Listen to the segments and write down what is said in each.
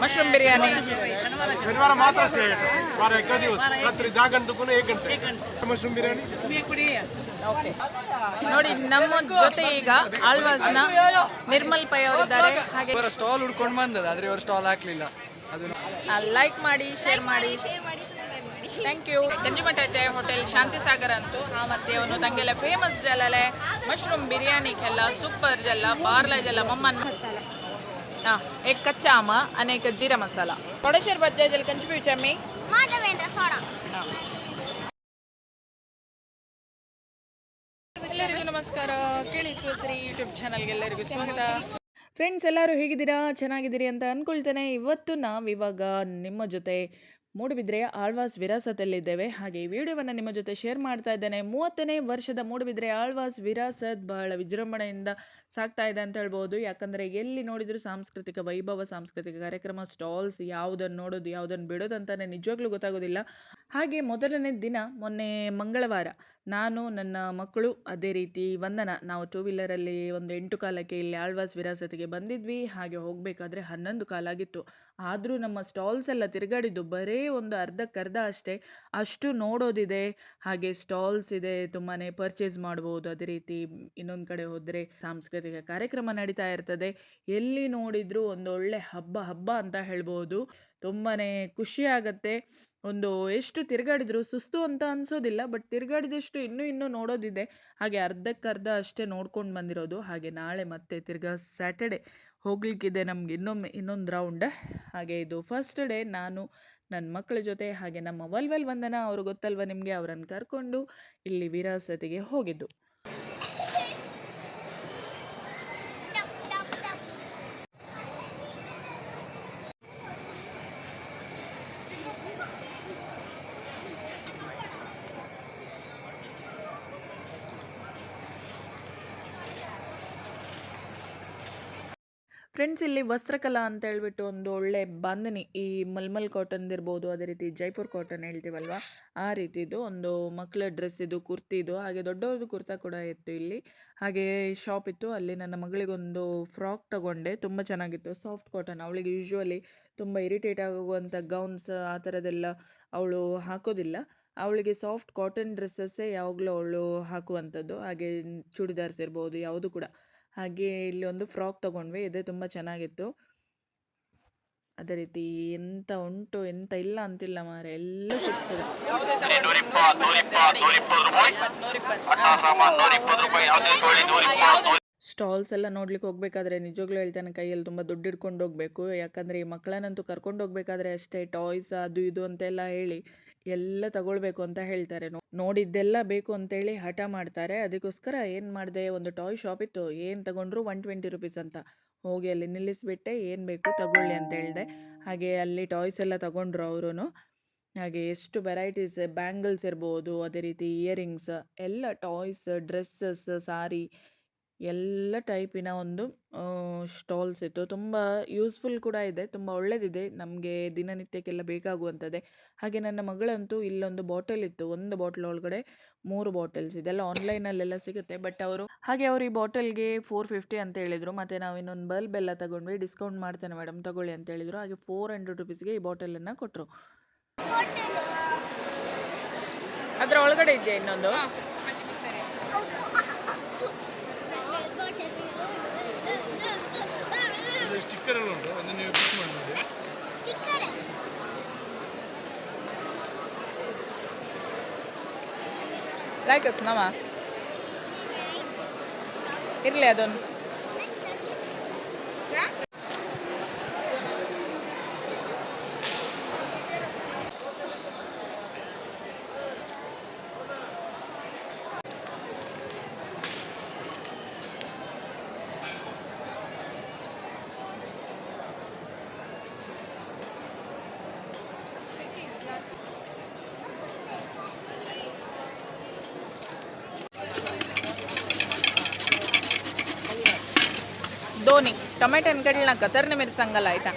Mushroom biryani ಶನಿವಾರ ಮಾತ್ರ ರಾತ್ರಿ ಮಶ್ರೂಮ್ ಬಿರಿಯಾನಿ ನೋಡಿ ನಮ್ಮ ಜೊತೆ ಈಗ ಆಳ್ವಾಸ್ನ ನಿರ್ಮಲ್ ಪೈ ಅವರಿದ್ದಾರೆ. ಹಾಗೆ ಸ್ಟಾಲ್ ಹುಡ್ಕೊಂಡು ಬಂದದ ಆದ್ರೆ ಇವರು ಸ್ಟಾಲ್ ಹಾಕ್ಲಿಲ್ಲ. ಅದನ್ನ ಲೈಕ್ ಮಾಡಿ ಶೇರ್ ಮಾಡಿ. Thank you Ganjimatha Jaya hotel Shanti Sagara ಅಂತೂ. ಆ ಮತ್ತೆ ಅವನು ತಂಗೆಲ್ಲ ಫೇಮಸ್ ಜಲ್ಲಲೆ. ಮಶ್ರೂಮ್ ಬಿರಿಯಾನಿ ಕೆಲ್ಲ ಸೂಪರ್ ಜಲ್ಲ ಬಾರ್ಲ ಜಲ್ಲ ಮಮ್ಮನ್. ಹಾಂ ಏಕ್ ಕಚ್ಚಾ ಅನೇಕ ಜೀರ ಮಸಾಲ. ಕೊಡೇಶ್ವರ ಬಜ್ಜೆ ಜಲ್ ಕಂಚು ಸೋಡಾ ಎಲ್ಲರಿಗೂ ನಮಸ್ಕಾರ. ಕೇಳಿ ಸುಶ್ರೀ ಯೂಟ್ಯೂಬ್ ಚಾನಲ್ಗೆಲ್ಲರಿಗೂ ಸ್ವಾಗತ. ಫ್ರೆಂಡ್ಸ್ ಎಲ್ಲರೂ ಹೇಗಿದ್ದೀರಾ? ಚೆನ್ನಾಗಿದ್ದೀರಿ ಅಂತ ಅಂದ್ಕೊಳ್ತೇನೆ ಇವತ್ತು ನಾವಿವಾಗ ನಿಮ್ಮ ಜೊತೆ ಮೂಡುಬಿದ್ರೆಯ ಆಳ್ವಾಸ್ ವಿರಾಸತಲ್ಲಿದ್ದೇವೆ ಹಾಗೆ ಈ ವಿಡಿಯೋವನ್ನು ನಿಮ್ಮ ಜೊತೆ ಶೇರ್ ಮಾಡ್ತಾ ಇದ್ದೇನೆ. ಮೂವತ್ತನೇ ವರ್ಷದ ಮೂಡುಬಿದ್ರೆ ಆಳ್ವಾಸ್ ವಿರಾಸತ್ ಬಹಳ ವಿಜೃಂಭಣೆಯಿಂದ ಸಾಕ್ತಾ ಇದೆ ಅಂತ ಹೇಳ್ಬೋದು. ಯಾಕಂದರೆ ಎಲ್ಲಿ ನೋಡಿದರೂ ಸಾಂಸ್ಕೃತಿಕ ವೈಭವ, ಸಾಂಸ್ಕೃತಿಕ ಕಾರ್ಯಕ್ರಮ ಸ್ಟಾಲ್ಸ್ ಯಾವುದನ್ನು ನೋಡೋದು ಯಾವುದನ್ನು ಬಿಡೋದು ಅಂತಲೇ ನಿಜವಾಗ್ಲೂ ಗೊತ್ತಾಗೋದಿಲ್ಲ. ಹಾಗೆ ಮೊದಲನೇ ದಿನ ಮೊನ್ನೆ ಮಂಗಳವಾರ. ನಾನು, ನನ್ನ ಮಕ್ಕಳು ಅದೇ ರೀತಿ ವಂದನ. ನಾವು ಟೂ ವೀಲರಲ್ಲಿ ಒಂದು ಎಂಟು ಕಾಲಕ್ಕೆ ಇಲ್ಲಿ ಆಳ್ವಾಸ್ ವಿರಾಸತಿಗೆ ಬಂದಿದ್ವಿ. ಹಾಗೆ ಹೋಗಬೇಕಾದ್ರೆ ಹನ್ನೊಂದು ಕಾಲಾಗಿತ್ತು ಆದರೂ ನಮ್ಮ ಸ್ಟಾಲ್ಸ್ ಎಲ್ಲ ತಿರುಗಾಡಿದ್ದು ಬರೇ ಒಂದು ಅರ್ಧಕ್ಕರ್ಧ ಅಷ್ಟೇ. ಅಷ್ಟು ನೋಡೋದಿದೆ. ಹಾಗೆ ಸ್ಟಾಲ್ಸ್ ಇದೆ ತುಂಬಾ ಪರ್ಚೇಸ್ ಮಾಡ್ಬೋದು. ಅದೇ ರೀತಿ ಇನ್ನೊಂದು ಕಡೆ ಹೋದರೆ ಸಾಂಸ್ಕೃತಿಕ ಕಾರ್ಯಕ್ರಮ ನಡೀತಾ ಇರ್ತದೆ. ಎಲ್ಲಿ ನೋಡಿದರೂ ಒಂದು ಒಳ್ಳೆ ಹಬ್ಬ ಹಬ್ಬ ಅಂತ ಹೇಳ್ಬೋದು. ತುಂಬಾ ಖುಷಿ ಆಗತ್ತೆ. ಒಂದು ಎಷ್ಟು ತಿರುಗಾಡಿದ್ರು ಸುಸ್ತು ಅಂತ ಅನ್ಸೋದಿಲ್ಲ, ಬಟ್ ತಿರುಗಾಡಿದಷ್ಟು ಇನ್ನೂ ಇನ್ನೂ ನೋಡೋದಿದೆ. ಹಾಗೆ ಅರ್ಧಕ್ಕರ್ಧ ಅಷ್ಟೇ ನೋಡ್ಕೊಂಡು ಬಂದಿರೋದು. ಹಾಗೆ ನಾಳೆ ಮತ್ತೆ ತಿರ್ಗಾ ಸ್ಯಾಟರ್ಡೆ ಹೋಗ್ಲಿಕ್ಕಿದೆ ನಮ್ಗೆ ಇನ್ನೊಮ್ಮೆ, ಇನ್ನೊಂದು ರೌಂಡ್. ಹಾಗೆ ಇದು ಫಸ್ಟ್ ಡೇ ನಾನು ನನ್ನ ಮಕ್ಕಳ ಜೊತೆ, ಹಾಗೆ ನಮ್ಮ ವಲ್ವಲ್ ವಂದನ ಅವರು ಗೊತ್ತಲ್ವ ನಿಮಗೆ? ಅವರನ್ನು ಕರ್ಕೊಂಡು ಇಲ್ಲಿ ವಿರಾಸತಿಗೆ ಹೋಗಿದ್ದು. ಫ್ರೆಂಡ್ಸ್ ಇಲ್ಲಿ ವಸ್ತ್ರಕಲಾ ಅಂತ ಹೇಳ್ಬಿಟ್ಟು ಒಂದು ಒಳ್ಳೆ ಬಾಂಧನಿ ಈ ಮಲ್ಮಲ್ ಕಾಟನ್ ಇರ್ಬೋದು, ಅದೇ ರೀತಿ ಜೈಪುರ್ ಕಾಟನ್ ಹೇಳ್ತೀವಲ್ವ? ಆ ರೀತಿದು ಒಂದು ಮಕ್ಕಳ ಡ್ರೆಸ್ ಇದು, ಕುರ್ತಿ ಇದು, ಹಾಗೆ ದೊಡ್ಡವ್ರದ್ದು ಕುರ್ತಾ ಕೂಡ ಇತ್ತು ಇಲ್ಲಿ. ಹಾಗೆ ಶಾಪ್ ಇತ್ತು, ಅಲ್ಲಿ ನನ್ನ ಮಗಳಿಗೊಂದು ಫ್ರಾಕ್ ತಗೊಂಡೆ, ತುಂಬ ಚೆನ್ನಾಗಿತ್ತು ಸಾಫ್ಟ್ ಕಾಟನ್ ಅವಳಿಗೆ ಯೂಶ್ವಲಿ ತುಂಬ ಇರಿಟೇಟ್ ಆಗುವಂಥ ಗೌನ್ಸ್ ಆ ಥರದ್ದೆಲ್ಲ ಅವಳು ಹಾಕೋದಿಲ್ಲ. ಅವಳಿಗೆ ಸಾಫ್ಟ್ ಕಾಟನ್ ಡ್ರೆಸ್ಸಸ್ಸೇ ಯಾವಾಗಲೂ ಅವಳು ಹಾಕುವಂಥದ್ದು, ಹಾಗೆ ಚೂಡಿದಾರ್ಸ್ ಇರ್ಬೋದು, ಯಾವುದು ಕೂಡ. ಹಾಗೆ ಇಲ್ಲಿ ಒಂದು ಫ್ರಾಕ್ ತಗೊಂಡ್ವಿ ಇದೆ ತುಂಬ ಚೆನ್ನಾಗಿತ್ತು. ಅದೇ ರೀತಿ ಎಂತ ಉಂಟು ಎಂತ ಇಲ್ಲ ಅಂತಿಲ್ಲ ಮಾರೆ ಎಲ್ಲ ಸಿಗ್ತದೆ. ಸ್ಟಾಲ್ಸ್ ಎಲ್ಲ ನೋಡ್ಲಿಕ್ಕೆ ಹೋಗ್ಬೇಕಾದ್ರೆ ನಿಜವಾಗ್ಲೂ ಹೇಳ್ತಾನೆ ಕೈಯಲ್ಲಿ ತುಂಬಾ ದುಡ್ಡು ಇಟ್ಕೊಂಡು ಹೋಗ್ಬೇಕು. ಯಾಕಂದ್ರೆ ಈ ಮಕ್ಕಳನ್ನಂತೂ ಕರ್ಕೊಂಡು ಹೋಗ್ಬೇಕಾದ್ರೆ ಅಷ್ಟೇ ಟಾಯ್ಸ್ ಅದು ಇದು ಅಂತೆಲ್ಲ ಹೇಳಿ. ಎಲ್ಲ ತಗೊಳ್ಬೇಕು ಅಂತ ಹೇಳ್ತಾರೆ. ನೋಡಿದ್ದೆಲ್ಲ ಬೇಕು ಅಂತೇಳಿ ಹಠ ಮಾಡ್ತಾರೆ. ಅದಕ್ಕೋಸ್ಕರ ಏನು ಮಾಡಿದೆ, ಒಂದು ಟಾಯ್ ಶಾಪ್ ಇತ್ತು. ಏನು ತಗೊಂಡ್ರು ಒನ್ ಟ್ವೆಂಟಿ ರುಪೀಸ್ ಅಂತ. ಹೋಗಿ ಅಲ್ಲಿ ನಿಲ್ಲಿಸ್ಬಿಟ್ಟೆ. ಏನು ಬೇಕು ತಗೊಳ್ಳಿ ಅಂತ ಹೇಳಿದೆ. ಹಾಗೆ ಅಲ್ಲಿ ಟಾಯ್ಸ್ ಎಲ್ಲ ತಗೊಂಡ್ರು ಅವರು ಹಾಗೆ ಎಷ್ಟು ವೆರೈಟೀಸ್ ಬ್ಯಾಂಗಲ್ಸ್ ಇರ್ಬೋದು, ಅದೇ ರೀತಿ ಇಯರಿಂಗ್ಸ್ ಎಲ್ಲ ಟಾಯ್ಸ್ ಡ್ರೆಸ್ಸಸ್ ಸಾರಿ ಎಲ್ಲ ಟೈಪಿನ ಒಂದು ಸ್ಟಾಲ್ಸ್ ಇತ್ತು ತುಂಬ ಯೂಸ್ಫುಲ್ ಕೂಡ ಇದೆ ತುಂಬ ಒಳ್ಳೆಯದಿದೆ ನಮಗೆ ದಿನನಿತ್ಯಕ್ಕೆಲ್ಲ ಬೇಕಾಗುವಂಥದ್ದೇ ಹಾಗೆ ನನ್ನ ಮಗಳಂತೂ ಇಲ್ಲೊಂದು ಬಾಟಲ್ ಇತ್ತು ಒಂದು ಬಾಟಲ್ ಒಳಗಡೆ ಮೂರು ಬಾಟಲ್ಸ್ ಇದೆಲ್ಲ ಆನ್ಲೈನಲ್ಲೆಲ್ಲ ಸಿಗುತ್ತೆ ಬಟ್ ಅವರು ಹಾಗೆ ಅವರು ಈ ಬಾಟಲ್ಗೆ ಫೋರ್ ಫಿಫ್ಟಿ ಅಂತ ಹೇಳಿದರು ಮತ್ತು ನಾವು ಇನ್ನೊಂದು ಬಲ್ಬ್ ಎಲ್ಲ ತಗೊಂಡ್ವಿ ಡಿಸ್ಕೌಂಟ್ ಮಾಡ್ತೇನೆ ಮೇಡಮ್ ತಗೊಳ್ಳಿ ಅಂತ ಹೇಳಿದರು ಹಾಗೆ ಫೋರ್ ಹಂಡ್ರೆಡ್ ರುಪೀಸ್ಗೆ ಈ ಬಾಟಲನ್ನು ಕೊಟ್ಟರು ಅದರ ಒಳಗಡೆ ಇದೆಯಾ ಇನ್ನೊಂದು ಸ್ಟಿಕ್ಕರ್ ಎಲ್ಲ ಉಂಟು ಅದನ್ನು ನೀವು ಬುಕ್ ಮಾಡಿ ನೋಡಿ ಲೈಕಸ್ ನವ ಇರಲಿ ಅದೊಂದು ಧೋನಿ ಟೊಮೆಟೊ ಹಣ್ಣುಗಳನ್ನ ಕತರ್ನೆ ಮಿರ್ಸಂಗಲ್ಲ ಆಯ್ತಾ?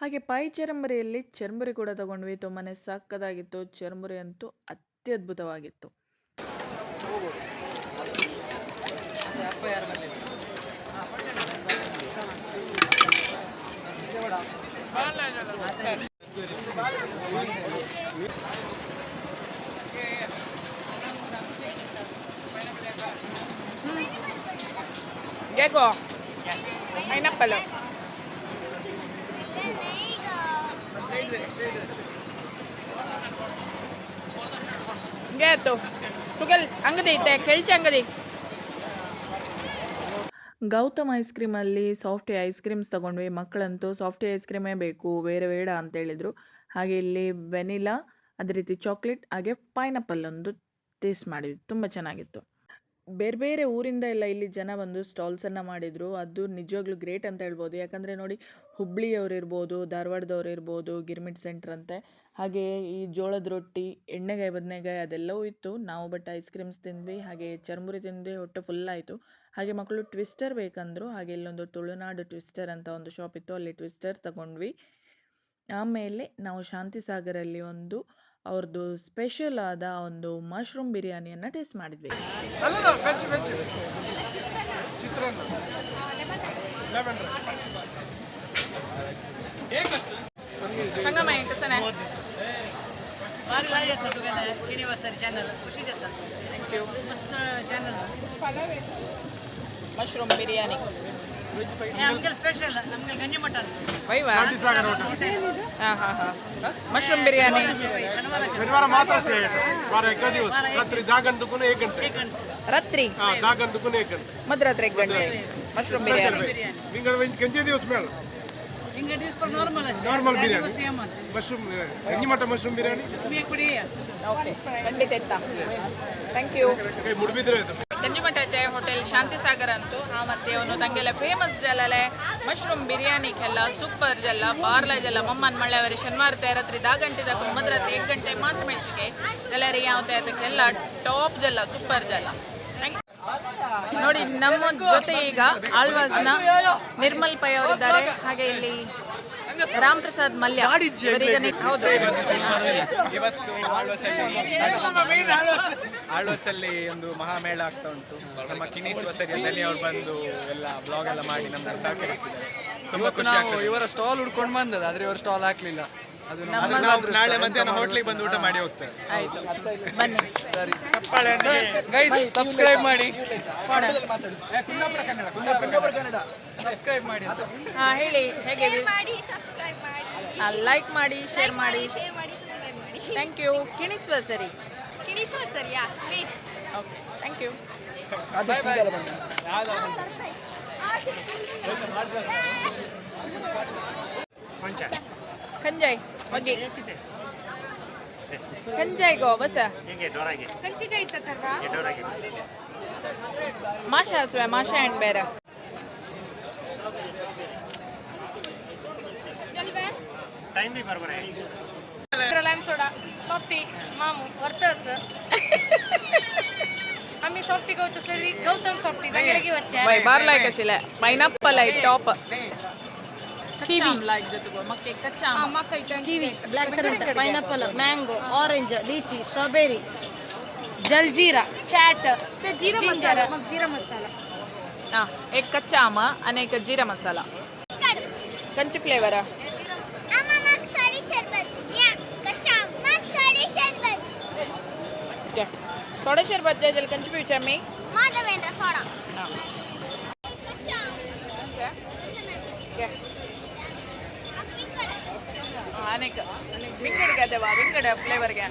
ಹಾಗೆ ಪಾಯಿ ಚರಂಬರಿಯಲ್ಲಿ ಚರ್ಮುರಿ ಕೂಡ ತಗೊಂಡ್ವಿ. ತುಂಬಾ ಸಕ್ಕದಾಗಿತ್ತು ಚರ್ಮುರಿ ಅಂತೂ ಅತ್ಯದ್ಭುತವಾಗಿತ್ತು. ಗೇಗೋ ಹಿಂಗೆ ಆಯ್ತು. ಸುಗಲ್ ಅಂಗಡಿ ಐತೆ ಕೆಳ್ಚಿ ಅಂಗಡಿ. ಗೌತಮ್ ಐಸ್ ಕ್ರೀಮಲ್ಲಿ ಸಾಫ್ಟಿ ಐಸ್ ಕ್ರೀಮ್ಸ್ ತೊಗೊಂಡ್ವಿ. ಮಕ್ಕಳಂತೂ ಸಾಫ್ಟಿ ಐಸ್ ಕ್ರೀಮೇ ಬೇಕು, ಬೇರೆ ಬೇಡ ಅಂತ ಹೇಳಿದರು. ಹಾಗೆ ಇಲ್ಲಿ ವೆನಿಲಾ, ಅದೇ ರೀತಿ ಚಾಕ್ಲೇಟ್ ಹಾಗೆ ಪೈನಾಪಲ್ ಒಂದು ಟೇಸ್ಟ್ ಮಾಡಿದ್ವಿ. ತುಂಬ ಚೆನ್ನಾಗಿತ್ತು. ಬೇರೆ ಬೇರೆ ಊರಿಂದ ಎಲ್ಲ ಇಲ್ಲಿ ಜನ ಬಂದು ಸ್ಟಾಲ್ಸನ್ನು ಮಾಡಿದರು. ಅದು ನಿಜವಾಗ್ಲೂ ಗ್ರೇಟ್ ಅಂತ ಹೇಳ್ಬೋದು. ಯಾಕಂದರೆ ನೋಡಿ ಹುಬ್ಳಿಯವ್ರು ಇರ್ಬೋದು ಧಾರವಾಡದವ್ರು ಇರ್ಬೋದು ಗಿರ್ಮಿಟ್ ಸೆಂಟ್ರ್ ಅಂತೆ, ಹಾಗೆ ಈ ಜೋಳದ ರೊಟ್ಟಿ, ಎಣ್ಣೆಗಾಯಿ, ಬದನೆಗಾಯಿ ಅದೆಲ್ಲವೂ ಇತ್ತು. ನಾವು ಬಟ್ ಐಸ್ ಕ್ರೀಮ್ಸ್ ತಿಂದ್ವಿ, ಹಾಗೆ ಚರ್ಮುರಿ ತಿಂದ್ವಿ, ಹೊಟ್ಟೆ ಫುಲ್ ಆಯಿತು. ಹಾಗೆ ಮಕ್ಕಳು ಟ್ವಿಸ್ಟರ್ ಬೇಕಂದರು, ಹಾಗೆ ಇಲ್ಲೊಂದು ತುಳುನಾಡು ಟ್ವಿಸ್ಟರ್ ಅಂತ ಒಂದು ಶಾಪ್ ಇತ್ತು, ಅಲ್ಲಿ ಟ್ವಿಸ್ಟರ್ ತಗೊಂಡ್ವಿ. ಆಮೇಲೆ ನಾವು ಶಾಂತಿಸಾಗರಲ್ಲಿ ಒಂದು ಅವ್ರದ್ದು ಸ್ಪೆಷಲ್ ಆದ ಒಂದು ಮಶ್ರೂಮ್ ಬಿರಿಯಾನಿಯನ್ನು ಟೇಸ್ಟ್ ಮಾಡಿದ್ವಿ. ಮಶ್ರೂಮ್ ಬಿರಿಯಾನಿ. ಸ್ಪೆಷಲ್ ಗಂಜಿ ಮಟನ್ ಮಶ್ರೂಮ್ ಬಿರಿಯಾನಿ ಶನಿವಾರ ಮಾತ್ರ ಅಷ್ಟೇ ವಾರ ಏಕ ದಿವಸ. ರಾತ್ರಿ ಜಾಗನ್ ದುಕುನ ಗಂಟೆ. ರಾತ್ರಿ? ಮಧ್ಯರಾತ್ರಿ ಏಕ್ ಗಂಟೆ. ಮಶ್ರೂಮ್ ಬಿರಿಯಾನಿ ನಿಂಗಳ ಗಂಜಿ ದಿವಸ ಮೇಳ ಪರ್ ನಾರ್ಮಲ್ ಅಷ್ಟೇ. ನಾರ್ಮಲ್ ಬಿರಿಯಾನಿ. ಮಶ್ರೂಮ್ ಗಂಜಿ ಮಟ ಮಶ್ರೂಮ್ ಬಿರಿಯಾನಿ? ಓಕೆ ಖಂಡಿತ ಇತ್ತ. Thank you Moodbidri Ganjimatha Jaya hotel Shanti Sagar ಅಂತು ಹಾ ಮತ್ತೆ ಅವನು ತಂಗೆಲ್ಲ ಫೇಮಸ್ ಜಲ್ಲಲೆ ಮಶ್ರೂಮ್ ಬಿರಿಯಾನಿ ಕೆಲ್ಲ ಸೂಪರ್ ಜಲ್ಲ ಬಾರ್ಲ ಜಲ್ಲ ಮಮ್ಮನ್ ಮಳ್ಳವರಿ ಶನಿವಾರ ತಯಾರತ್ರಿ ದಾ ಗಂಟೆ ದಾಕು ಒಂಬತ್ತು ಎಕ್ ಏಕ್ ಗಂಟೆ ಮಾತ್ರ ಮೆಣಸಿಗೆ ಜಲ್ಲರಿ ಯಾವ ತೇರತಕ್ಕೆಲ್ಲ ಟಾಪ್ ಜಲ್ಲ ಸೂಪರ್ ಜಲ್ಲ. ನೋಡಿ ನಮ್ಮ ಜೊತೆ ಈಗ ಆಳ್ವಾಸ್ನ ನಿರ್ಮಲ್ ಪೈ ಅವರಿದ್ದಾರೆ. ಹಾಗೆ ಇಲ್ಲಿ ರಾಮ್ ಪ್ರಸಾದ್ ಮಲ್ಯ. ಹೌದು. ಆಳ್ವಾಸಲ್ಲಿ ಒಂದು ಮಹಾಮೇಳ ಆಗ್ತಾ ಉಂಟು. ನಮ್ಮ ಕಿಣೀಸುವ ವಸರಿಯಲ್ಲಿ ಅವ್ರು ಬಂದು ಎಲ್ಲ ಬ್ಲಾಗ್ ಎಲ್ಲ ಮಾಡಿ ನಮ್ಮನ್ನು ಸಹಕರಿಸ್ತಿದ್ದಾರೆ ತುಂಬಾ ಖುಷಿ ಆಗ್ತದೆ. ಇವರ ಸ್ಟಾಲ್ ಹುಡ್ಕೊಂಡು ಬಂದದ ಆದ್ರೆ ಇವರು ಸ್ಟಾಲ್ ಹಾಕ್ಲಿಲ್ಲ. ಅದು ನಮ್ಮ ಅದು ನಾವು ನಾಳೆ ಮಧ್ಯಾಹ್ನ ಹೋಟ್ಲಿಗೆ ಬಂದು ಊಟ ಮಾಡಿ ಹೋಗ್ತೇವೆ ಆಯ್ತು. ಬನ್ನಿ. ಸರಿ. ಗೈಸ್ ಸಬ್ಸ್ಕ್ರೈಬ್ ಮಾಡಿ. ಸಬ್ಸ್ಕ್ರೈಬ್ ಮಾಡಿ ಅಂತ. ಹಾ ಹೇಳಿ ಹೇಗೆ? ಮಾಡಿ ಸಬ್ಸ್ಕ್ರೈಬ್ ಮಾಡಿ. ಲೈಕ್ ಮಾಡಿ ಶೇರ್ ಮಾಡಿ. ಶೇರ್ ಮಾಡಿ ಸಬ್ಸ್ಕ್ರೈಬ್ ಮಾಡಿ. ಥ್ಯಾಂಕ್ ಯು ಕಿಣಿಸುವ ಸರಿ. Kini sir sir yeah page okay thank you ಅದು ಸಿಗಲ್ಲ ಬನ್ನಿ ಯಾವ್ದು ಪಂಚಾಯ್ ಕಂಜಾಯ್ ಹೋಗಿ ಕಂಜಾಯ್ಗೋ ಬಸ ಕಂಚಿಜ ಇತ್ತಲ್ವಾ ಮಾಷ ಹಸುವೆ ಮಾಷ ಆ್ಯಂಡ್ ಬೇರೆ ಟೈಮ್ ಬಿ ಬರ್ಬರ बरोबर आहे लॅम सोडा सोफ्टी मामू वर्तस आम्ही सोफ्टी गवच असलेली गौतम सोफ्टी दंगेलगी वच्चे by ಬಾರ್ಲಾಯ್ ಕಶಿಲೆ pineapple I top kiwi like ಜೊತೆಗೋ ಮಕ್ಕೆ ಕಚ್ಚಾ ಆಮ. मका kiwi blackcurrant pineapple mango orange lychee strawberry jaljeera chaat ते जिरा मसाला मग जिरा मसाला ಹಾ एक ಕಚ್ಚಾ ಆಮ ಅನೇಕ ಜೀರಾ ಮಸಾಲ ಕಂಚಿ ಓಕೆ ಸೋಡಾ ಶರ್ಬತ್ ಜಲ್ ಕಂಚಿ ಪಿಚ್ಚ ಮಾಧವೇಂದ್ರ ಸೋಡಾ. ಹಾ. ಕಚ್ಚಾ ಓಕೆ. ಅನೇಕ. ವಿಂಗಡಿಗೆ ಅದೇವಾ? ವಿಂಗಡ ಫ್ಲೇವರ್ಗೆ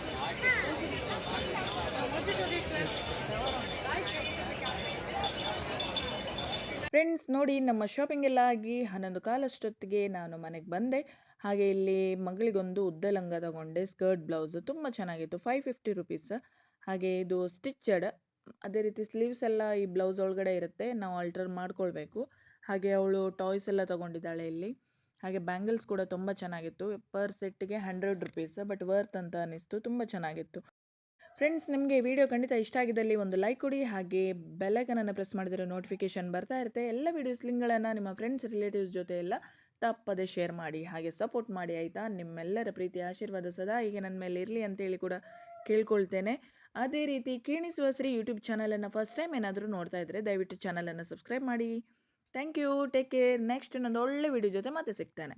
ಫ್ರೆಂಡ್ಸ್ ನೋಡಿ ನಮ್ಮ ಶಾಪಿಂಗ್ ಎಲ್ಲ ಆಗಿ ಹನ್ನೊಂದು ಕಾಲಷ್ಟೊತ್ತಿಗೆ ನಾನು ಮನೆಗೆ ಬಂದೆ. ಹಾಗೆ ಇಲ್ಲಿ ಮಗಳಿಗೊಂದು ಉದ್ದ ಲಂಗ ತಗೊಂಡೆ ಸ್ಕರ್ಟ್ ಬ್ಲೌಸು ತುಂಬ ಚೆನ್ನಾಗಿತ್ತು. ಫೈವ್ ಫಿಫ್ಟಿ ರುಪೀಸ್ ಹಾಗೆ ಇದು ಸ್ಟಿಚ್ಚಡ್ ಅದೇ ರೀತಿ ಸ್ಲೀವ್ಸ್ ಎಲ್ಲ ಈ ಬ್ಲೌಸ್ ಒಳಗಡೆ ಇರುತ್ತೆ, ನಾವು ಆಲ್ಟರ್ ಮಾಡ್ಕೊಳ್ಬೇಕು. ಹಾಗೆ ಅವಳು ಟಾಯ್ಸ್ ಎಲ್ಲ ತೊಗೊಂಡಿದ್ದಾಳೆ ಇಲ್ಲಿ. ಹಾಗೆ ಬ್ಯಾಂಗಲ್ಸ್ ಕೂಡ ತುಂಬ ಚೆನ್ನಾಗಿತ್ತು. ಪರ್ ಸೆಟ್ಗೆ ಹಂಡ್ರೆಡ್ ರುಪೀಸ್, ಬಟ್ ವರ್ತ್ ಅಂತ ಅನ್ನಿಸ್ತು ತುಂಬ ಚೆನ್ನಾಗಿತ್ತು. ಫ್ರೆಂಡ್ಸ್, ನಿಮಗೆ ವಿಡಿಯೋ ಖಂಡಿತ ಇಷ್ಟ ಆಗಿದ್ದಲ್ಲಿ ಒಂದು ಲೈಕ್ ಕೊಡಿ, ಹಾಗೆ ಬೆಲ್ಲೈಕನನ್ನು ಪ್ರೆಸ್ ಮಾಡಿದರೆ ನೋಟಿಫಿಕೇಶನ್ ಬರ್ತಾ ಇರುತ್ತೆ. ಎಲ್ಲ ವೀಡಿಯೋಸ್, ಲಿಂಕ್ಗಳನ್ನು ನಿಮ್ಮ ಫ್ರೆಂಡ್ಸ್, ರಿಲೇಟಿವ್ಸ್ ಜೊತೆ ಎಲ್ಲ ತಪ್ಪದೆ ಶೇರ್ ಮಾಡಿ, ಹಾಗೆ ಸಪೋರ್ಟ್ ಮಾಡಿ, ಆಯಿತಾ? ನಿಮ್ಮೆಲ್ಲರ ಪ್ರೀತಿ ಆಶೀರ್ವಾದ ಸದಾ. ಹೀಗೆ ನನ್ನ ಮೇಲೆ ಇರಲಿ ಅಂತೇಳಿ ಕೂಡ ಕೇಳ್ಕೊಳ್ತೇನೆ. ಅದೇ ರೀತಿ ಕೇಣಿಸುವ ಶ್ರೀ ಯೂಟ್ಯೂಬ್ ಚಾನಲನ್ನು ಫಸ್ಟ್ ಟೈಮ್ ಏನಾದರೂ ನೋಡ್ತಾ ಇದ್ದರೆ ದಯವಿಟ್ಟು ಚಾನಲನ್ನು ಸಬ್ಸ್ಕ್ರೈಬ್ ಮಾಡಿ. Thank you take care next ಇನ್ನೊಂದು ಒಳ್ಳೆ ವಿಡಿಯೋ ಜೊತೆ ಮತ್ತೆ ಸಿಗ್ತೇನೆ.